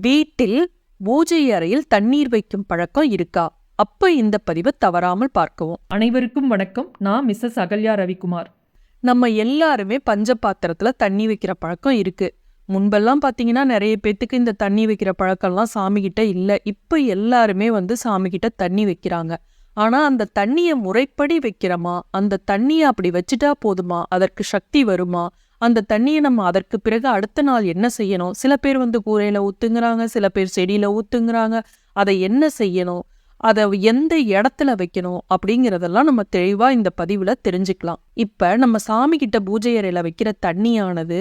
வீட்டில் பூஜை அறையில் தண்ணீர் வைக்கும் பழக்கம் இருக்கா? அப்ப இந்த பதிவை தவறாமல் பார்க்கவும். அனைவருக்கும் வணக்கம். நான் மிஸ்ஸஸ் அகல்யா ரவிக்குமார். நம்ம எல்லாருமே பஞ்ச பாத்திரத்துல தண்ணி வைக்கிற பழக்கம் இருக்கு. முன்பெல்லாம் பாத்தீங்கன்னா நிறைய பேத்துக்கு இந்த தண்ணி வைக்கிற பழக்கம்லாம் சாமி கிட்ட இல்ல. இப்ப எல்லாருமே வந்து சாமி கிட்ட தண்ணி வைக்கிறாங்க. ஆனா அந்த தண்ணியை முறைப்படி வைக்கிறோமா? அந்த தண்ணியை அப்படி வச்சுட்டா போதுமா? அதற்கு சக்தி வருமா? அந்த தண்ணியை நம்ம அதற்கு பிறகு அடுத்த நாள் என்ன செய்யணும்? சில பேர் வந்து கூரையில் ஊற்றுங்கிறாங்க சில பேர் செடியில ஊற்றுங்கிறாங்க அதை என்ன செய்யணும்? அதை எந்த இடத்துல வைக்கணும்? அப்படிங்கிறதெல்லாம் நம்ம தெளிவா இந்த பதிவுல தெரிஞ்சுக்கலாம். இப்ப நம்ம சாமி கிட்ட பூஜை அறையில வைக்கிற தண்ணியானது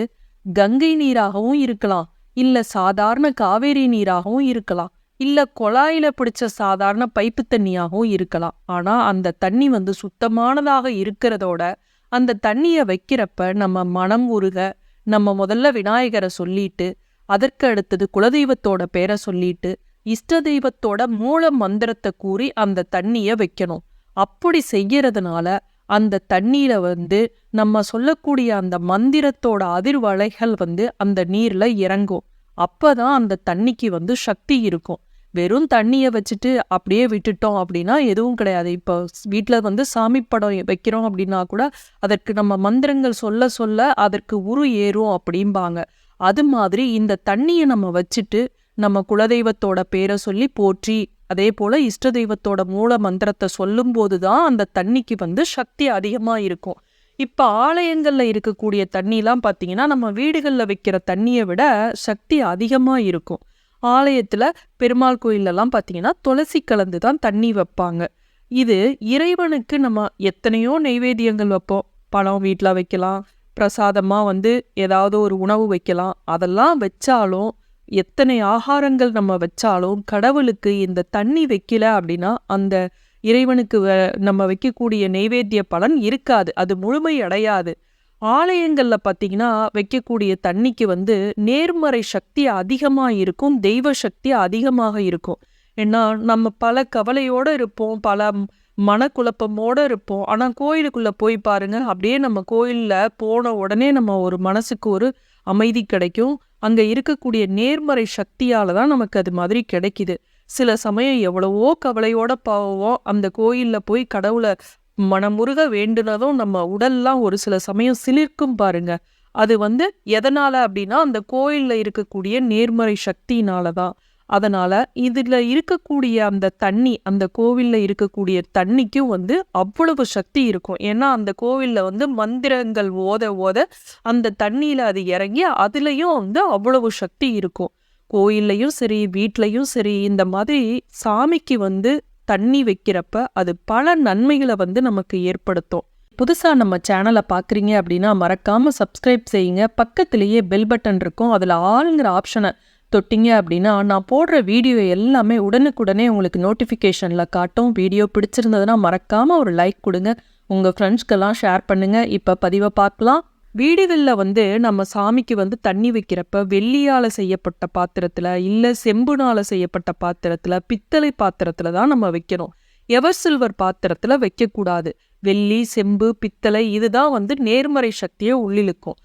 கங்கை நீராகவும் இருக்கலாம். இல்ல சாதாரண காவேரி நீராகவும் இருக்கலாம். இல்ல குழாயில பிடிச்ச சாதாரண பைப்பு தண்ணியாகவும் இருக்கலாம். ஆனா அந்த தண்ணி வந்து சுத்தமானதாக இருக்கிறதோட அந்த தண்ணியை வைக்கிறப்ப நம்ம மனம் உருக நம்ம முதல்ல விநாயகரை சொல்லிட்டு அதற்கு அடுத்தது குலதெய்வத்தோட பேரை சொல்லிட்டு இஷ்ட தெய்வத்தோட மூல மந்திரத்தை கூறி அந்த தண்ணியை வைக்கணும். அப்படி செய்யறதுனால அந்த தண்ணீர வந்து நம்ம சொல்லக்கூடிய அந்த மந்திரத்தோட அதிர்வலைகள் வந்து அந்த நீர்ல இறங்கும். அப்பதான் அந்த தண்ணிக்கு வந்து சக்தி இருக்கும். வெறும் தண்ணியை வச்சுட்டு அப்படியே விட்டுட்டோம் அப்படின்னா எதுவும் கிடையாது. இப்போ வீட்டில் வந்து சாமி படம் வைக்கிறோம் அப்படின்னா கூட அதற்கு நம்ம மந்திரங்கள் சொல்ல சொல்ல அதற்கு உரு ஏறும் அப்படிம்பாங்க. அது மாதிரி இந்த தண்ணியை நம்ம வச்சுட்டு நம்ம குலதெய்வத்தோட பேரை சொல்லி போற்றி அதே போல் இஷ்ட தெய்வத்தோட மூல மந்திரத்தை சொல்லும்போது தான் அந்த தண்ணிக்கு வந்து சக்தி அதிகமாக இருக்கும். இப்போ ஆலயங்களில் இருக்கக்கூடிய தண்ணிலாம் பார்த்தீங்கன்னா நம்ம வீடுகளில் வைக்கிற தண்ணியை விட சக்தி அதிகமாக இருக்கும். ஆலயத்தில் பெருமாள் கோயிலெல்லாம் பார்த்தீங்கன்னா துளசி கலந்து தான் தண்ணி வைப்பாங்க. இது இறைவனுக்கு நம்ம எத்தனையோ நெய்வேத்தியங்கள் வைப்போம். பழம் வீட்டில் வைக்கலாம் பிரசாதமாக வந்து ஏதாவது ஒரு உணவு வைக்கலாம். அதெல்லாம் வச்சாலும் எத்தனை ஆகாரங்கள் நம்ம வச்சாலும் கடவுளுக்கு இந்த தண்ணி வைக்கல அப்படின்னா அந்த இறைவனுக்கு வ- நம்ம வைக்கக்கூடிய நெய்வேத்திய பலன் இருக்காது. அது முழுமை அடையாது. ஆலயங்கள்ல பார்த்தீங்கன்னா வைக்கக்கூடிய தண்ணிக்கு வந்து நேர்மறை சக்தி அதிகமாக இருக்கும் தெய்வ சக்தி அதிகமாக இருக்கும். ஏன்னா நம்ம பல கவலையோட இருப்போம் பல மனக்குழப்பமோடு மனக்குழப்பமோட இருப்போம். ஆனால் கோயிலுக்குள்ளே போய் பாருங்க அப்படியே நம்ம கோயில்ல போன உடனே நம்ம ஒரு மனசுக்கு ஒரு அமைதி கிடைக்கும். அங்கே இருக்கக்கூடிய நேர்மறை சக்தியால தான் நமக்கு அது மாதிரி கிடைக்குது. சில சமயம் எவ்வளவோ கவலையோட போவோம் அந்த கோயில்ல போய் கடவுளை மனமுருக வேண்டுனதும் நம்ம உடல்லாம் ஒரு சில சமயம் சிலிர்க்கும் பாருங்க. அது வந்து எதனால் அப்படின்னா அந்த கோயிலில் இருக்கக்கூடிய நேர்மறை சக்தியினால தான். அதனால் இதில் இருக்கக்கூடிய அந்த தண்ணி அந்த கோவில்ல இருக்கக்கூடிய தண்ணிக்கும் வந்து அவ்வளவு சக்தி இருக்கும். ஏன்னா அந்த கோவில்ல வந்து மந்திரங்கள் ஓத ஓத அந்த தண்ணியில் அது இறங்கி அதுலேயும் வந்து அவ்வளவு சக்தி இருக்கும். கோயில்லையும் சரி வீட்லேயும் சரி இந்த மாதிரி சாமிக்கு வந்து தண்ணி வைக்கிறப்ப அது பல நன்மைகளை வந்து நமக்கு ஏற்படுத்தும். புதுசாக நம்ம சேனலை பார்க்குறீங்க அப்படின்னா மறக்காமல் சப்ஸ்கிரைப் செய்யுங்க. பக்கத்திலேயே பெல் பட்டன் இருக்கும். அதில் ஆளுங்கிற ஆப்ஷனை தொட்டிங்க அப்படின்னா நான் போடுற வீடியோ எல்லாமே உடனுக்குடனே உங்களுக்கு நோட்டிஃபிகேஷனில் காட்டும். வீடியோ பிடிச்சிருந்ததுன்னா மறக்காமல் ஒரு லைக் கொடுங்க. உங்கள் ஃப்ரெண்ட்ஸ்க்கெல்லாம் ஷேர் பண்ணுங்கள் இப்போ பதிவை பார்க்கலாம். வீடுகளில் வந்து நம்ம சாமிக்கு வந்து தண்ணி வைக்கிறப்ப வெள்ளியால் செய்யப்பட்ட பாத்திரத்தில் இல்லை செம்புனால் செய்யப்பட்ட பாத்திரத்தில் பித்தளை பாத்திரத்தில் தான் நம்ம வைக்கணும். எவர் சில்வர் பாத்திரத்தில் வைக்கக்கூடாது. வெள்ளி செம்பு பித்தளை இதுதான் வந்து நேர்மறை சக்தியை உள்ளிழுக்கும்.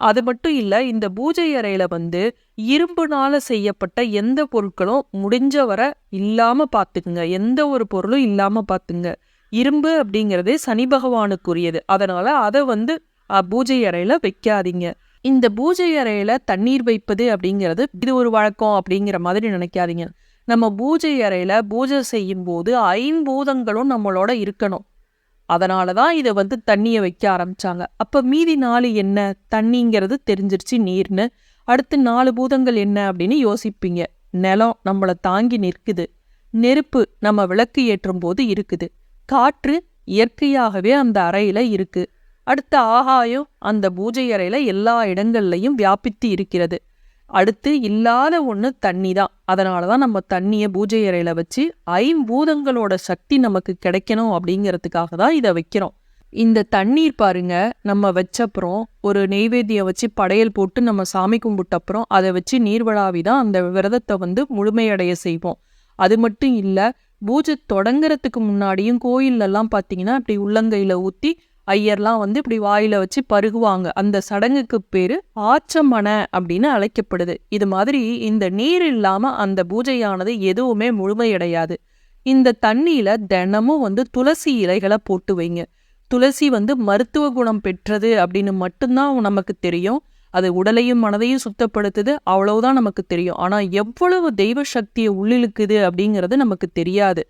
அது மட்டும் இல்லை இந்த பூஜை அறையில் வந்து இரும்புனால் செய்யப்பட்ட எந்த பொருட்களும் முடிஞ்ச வரை இல்லாமல் பார்த்துக்குங்க எந்த ஒரு பொருளும் இல்லாமல் பார்த்துங்க இரும்பு அப்படிங்கிறதே சனி பகவானுக்குரியது. அதனால் அதை வந்து பூஜை அறையில் வைக்காதீங்க. இந்த பூஜை அறையில் தண்ணீர் வைப்பது அப்படிங்கிறது இது ஒரு வழக்கம் அப்படிங்கிற மாதிரி நினைக்காதீங்க. நம்ம பூஜை அறையில் பூஜை செய்யும் போது ஐம்பூதங்களும் நம்மளோட இருக்கணும். அதனால தான் இதை வந்து தண்ணியை வைக்க ஆரம்பிச்சாங்க. அப்போ மீதி நாலு என்ன? தண்ணிங்கிறது தெரிஞ்சிருச்சு நீர்னு. அடுத்து நாலு பூதங்கள் என்ன அப்படின்னு யோசிப்பீங்க. நிலம் நம்மளை தாங்கி நிற்குது. நெருப்பு நம்ம விளக்கு ஏற்றும் போது இருக்குது. காற்று இயற்கையாகவே அந்த அறையில் இருக்குது அடுத்த ஆகாயம் அந்த பூஜை அறையில எல்லா இடங்கள்லையும் வியாபித்து இருக்கிறது. அடுத்து இல்லாத ஒன்று தண்ணி தான். அதனால தான் நம்ம தண்ணியை பூஜை அறையில வச்சு ஐம்பூதங்களோட சக்தி நமக்கு கிடைக்கணும் அப்படிங்கிறதுக்காக தான் இதை வைக்கிறோம். இந்த தண்ணீர் பாருங்க நம்ம வச்சப்புறம் ஒரு நெய்வேத்தியம் வச்சு படையல் போட்டு நம்ம சாமி கும்பிட்டப்புறம் அதை வச்சு நீர்வழாவி தான் அந்த விரதத்தை வந்து முழுமையடைய செய்வோம். அது மட்டும் இல்லை பூஜை தொடங்குறதுக்கு முன்னாடியும் கோயிலெல்லாம் பார்த்தீங்கன்னா இப்படி உள்ளங்கையில் ஊற்றி ஐயர்லாம் வந்து இப்படி வாயில வச்சு பருகுவாங்க. அந்த சடங்குக்கு பேரு ஆச்சமன அப்படின்னு அழைக்கப்படுது. இது மாதிரி இந்த நீர் இல்லாம அந்த பூஜையானது எதுவுமே முழுமையடையாது. இந்த தண்ணியில தினமும் வந்து துளசி இலைகளை போட்டு வைங்க. துளசி வந்து மருத்துவ குணம் பெற்றது அப்படின்னு மட்டும்தான் நமக்கு தெரியும். அது உடலையும் மனதையும் சுத்தப்படுத்துது. அவ்வளவுதான் நமக்கு தெரியும். ஆனால் எவ்வளவு தெய்வ சக்தியை உள்ளிழுக்குது அப்படிங்கிறது நமக்கு தெரியாது.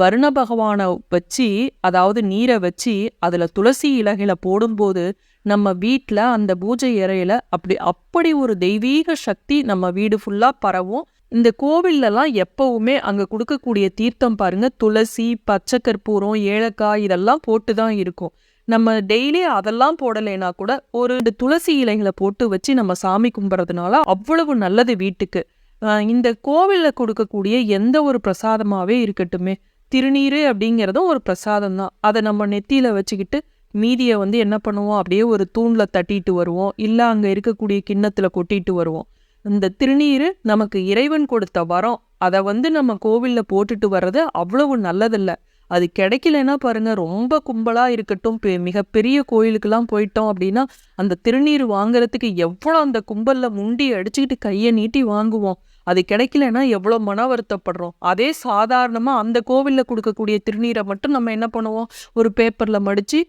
வருண பகவானை வச்சு அதாவது நீரை வச்சு அதில் துளசி இலைகளை போடும்போது நம்ம வீட்டில் அந்த பூஜை இறையில் அப்படி அப்படி ஒரு தெய்வீக சக்தி நம்ம வீடு ஃபுல்லாக பரவும். இந்த கோவில்லலாம் எப்பவுமே அங்கே கொடுக்கக்கூடிய தீர்த்தம் பாருங்கள் துளசி பச்சை கற்பூரம் ஏலக்காய் இதெல்லாம் போட்டு தான் இருக்கும். நம்ம டெய்லி அதெல்லாம் போடலைன்னா கூட ஒரு ரெண்டு துளசி இலைகளை போட்டு வச்சு நம்ம சாமி கும்பிட்றதுனால அவ்வளவு நல்லது வீட்டுக்கு. இந்த கோவிலில் கொடுக்கக்கூடிய எந்த ஒரு பிரசாதமாகவே இருக்கட்டுமே. திருநீர் அப்படிங்கிறதும் ஒரு பிரசாதம் தான் அதை நம்ம நெத்தியில் வச்சுக்கிட்டு மீதியை வந்து என்ன பண்ணுவோம்? அப்படியே ஒரு தூணில் தட்டிட்டு வருவோம். இல்லை அங்கே இருக்கக்கூடிய கிண்ணத்தில் கொட்டிட்டு வருவோம். இந்த திருநீர் நமக்கு இறைவன் கொடுத்த வரம். அதை வந்து நம்ம கோவில்ல போட்டுட்டு வர்றது அவ்வளவு நல்லதில்லை. அது கிடைக்கலன்னா பாருங்க ரொம்ப கும்பலாக இருக்கட்டும். பெ- மிகப்பெரிய கோயிலுக்கெல்லாம் போயிட்டோம் அப்படின்னா அந்த திருநீர் வாங்குறதுக்கு எவ்வளோ அந்த கும்பலில் முண்டி அடிச்சுக்கிட்டு கையை நீட்டி வாங்குவோம். அது கிடைக்கலன்னா எவ்வளோ மன வருத்தப்படுறோம். அதே சாதாரணமாக அந்த கோவில்ல கொடுக்கக்கூடிய திருநீரை மட்டும் நம்ம என்ன பண்ணுவோம்? ஒரு பேப்பரில் மடித்து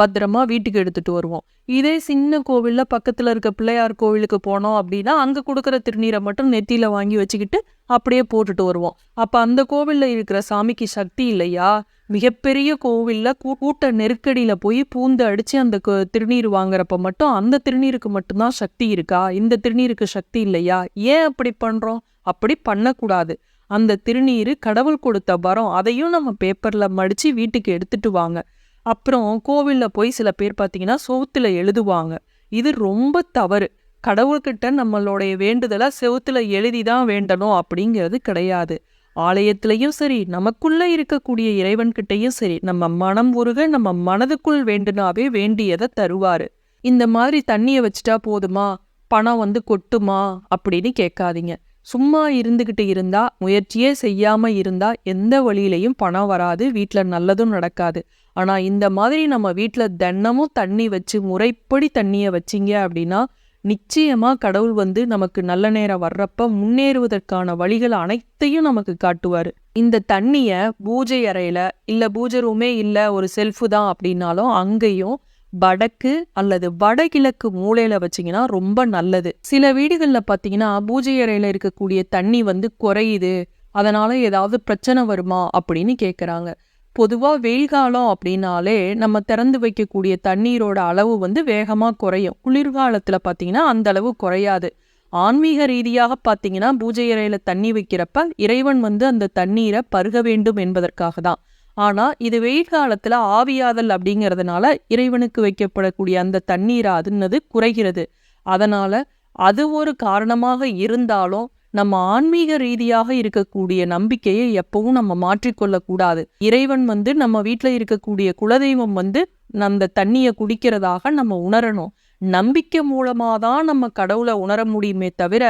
பத்திரமா வீட்டுக்கு எடுத்துகிட்டு வருவோம். இதே சின்ன கோவில்ல பக்கத்தில் இருக்க பிள்ளையார் கோவிலுக்கு போனோம் அப்படின்னா அங்கே கொடுக்குற திருநீரை மட்டும் நெத்தியில் வாங்கி வச்சுக்கிட்டு அப்படியே போட்டுட்டு வருவோம். அப்போ அந்த கோவில்ல இருக்கிற சாமிக்கு சக்தி இல்லையா? மிகப்பெரிய கோவில்ல கூ- கூட்ட நெருக்கடியில் போய் பூந்து அடித்து அந்த கு- திருநீர் வாங்குறப்ப மட்டும் அந்த திருநீருக்கு மட்டும்தான் சக்தி இருக்கா? இந்த திருநீருக்கு சக்தி இல்லையா? ஏன் அப்படி பண்ணுறோம் அப்படி பண்ணக்கூடாது. அந்த திருநீர் கடவுள் கொடுத்த வரம் அதையும் நம்ம பேப்பர்ல மடித்து வீட்டுக்கு எடுத்துட்டு வாங்க. அப்புறம் கோவில்ல போய் சில பேர் பார்த்தீங்கன்னா சோத்துல எழுதுவாங்க. இது ரொம்ப தவறு. கடவுள்கிட்ட நம்மளுடைய வேண்டுதலை செவுத்துல எழுதி தான் வேண்டணும் அப்படிங்கிறது கிடையாது. ஆலயத்திலையும் சரி நமக்குள்ள இருக்கக்கூடிய இறைவன்கிட்டயும் சரி நம்ம மனம் உருக நம்ம மனதுக்குள் வேண்டுனாவே வேண்டியதை தருவாரு. இந்த மாதிரி தண்ணியை வச்சுட்டா போதுமா? பணம் வந்து கொட்டுமா? அப்படின்னு கேட்காதீங்க. சும்மா இருந்துகிட்டு இருந்தா முயற்சியே செய்யாம இருந்தா எந்த வழியிலையும் பணம் வராது வீட்ல நல்லதும் நடக்காது. ஆனா இந்த மாதிரி நம்ம வீட்ல தினமும் தண்ணி வச்சு முறைப்படி தண்ணிய வச்சீங்க அப்படின்னா நிச்சயமாக கடவுள் வந்து நமக்கு நல்ல நேரம் வர்றப்ப முன்னேறுவதற்கான வழிகள் அனைத்தையும் நமக்கு காட்டுவார். இந்த தண்ணியை பூஜை அறையில் இல்லை பூஜை ரூமே இல்லை ஒரு செல்ஃபு தான் அப்படின்னாலும் அங்கேயும் வடக்கு அல்லது வடகிழக்கு மூலையில வச்சீங்கன்னா ரொம்ப நல்லது. சில வீடுகளில் பார்த்தீங்கன்னா பூஜை அறையில் இருக்கக்கூடிய தண்ணி வந்து குறையுது. அதனால ஏதாவது பிரச்சனை வருமா அப்படின்னு கேட்குறாங்க பொதுவா வெயில் காலம் அப்படின்னாலே நம்ம திறந்து வைக்கக்கூடிய தண்ணீரோட அளவு வந்து வேகமா குறையும். குளிர்காலத்துல பாத்தீங்கன்னா அந்த அளவு குறையாது. ஆன்மீக ரீதியாக பாத்தீங்கன்னா பூஜை அறையில் தண்ணி வைக்கிறப்ப இறைவன் வந்து அந்த தண்ணீரை பருக வேண்டும் என்பதற்காக தான். ஆனா இது வெயில் காலத்துல ஆவியாதல் அப்படிங்கறதுனால இறைவனுக்கு வைக்கப்படக்கூடிய அந்த தண்ணீர் அதுன்னது குறைகிறது. அதனால அது ஒரு காரணமாக இருந்தாலும் நம்ம ஆன்மீக ரீதியாக இருக்கக்கூடிய நம்பிக்கையை எப்பவும் நம்ம மாற்றிக்கொள்ள கூடாது இறைவன் வந்து நம்ம வீட்டில் இருக்கக்கூடிய குலதெய்வம் வந்து அந்த தண்ணியை குடிக்கிறதாக நம்ம உணரணும். நம்பிக்கை மூலமா தான் நம்ம கடவுளை உணர முடியுமே தவிர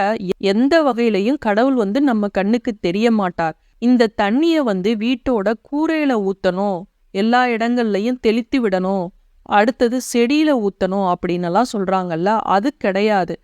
எந்த வகையிலையும் கடவுள் வந்து நம்ம கண்ணுக்கு தெரிய மாட்டார். இந்த தண்ணிய வந்து வீட்டோட கூரையில் ஊத்தணும். எல்லா இடங்கள்லயும் தெளித்து விடணும். அடுத்தது செடியில ஊத்தணும் அப்படின்னு எல்லாம் சொல்றாங்கல்ல அது கிடையாது.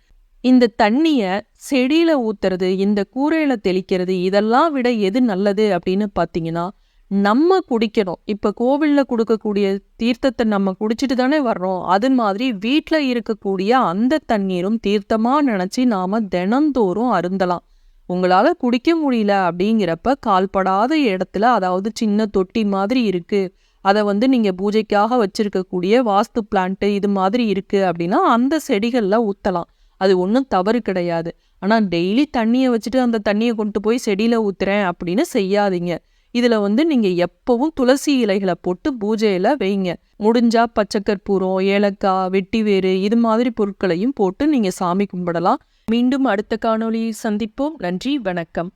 இந்த தண்ணியை செடியில் ஊற்றுறது இந்த கூரையில் தெளிக்கிறது இதெல்லாம் விட எது நல்லது அப்படின்னு பார்த்தீங்கன்னா நம்ம குடிக்கணும். இப்போ கோவில்ல கொடுக்கக்கூடிய தீர்த்தத்தை நம்ம குடிச்சிட்டு தானே வர்றோம். அது மாதிரி வீட்டில் இருக்கக்கூடிய அந்த தண்ணீரும் தீர்த்தமாக நினச்சி நாம் தினந்தோறும் அருந்தலாம். உங்களால் குடிக்க முடியல அப்படிங்கிறப்ப கால்படாத இடத்துல அதாவது சின்ன தொட்டி மாதிரி இருக்குது அதை வந்து நீங்கள் பூஜைக்காக வச்சுருக்கக்கூடிய வாஸ்து பிளான்ட்டு இது மாதிரி இருக்குது அப்படின்னா அந்த செடிகளில் ஊற்றலாம் அது ஒன்றும் தவறு கிடையாது. ஆனால் டெய்லி தண்ணியை வச்சுட்டு அந்த தண்ணியை கொண்டு போய் செடியில் ஊத்துறேன் அப்படின்னு செய்யாதீங்க. இதில் வந்து நீங்கள் எப்பவும் துளசி இலைகளை போட்டு பூஜையில் வைங்க. முடிஞ்சா பச்சைக்கற்பூரம் ஏலக்காய் வெட்டிவேறு இது மாதிரி பொருட்களையும் போட்டு நீங்கள் சாமி கும்பிடலாம். மீண்டும் அடுத்த காணொளியை சந்திப்போம். நன்றி வணக்கம்.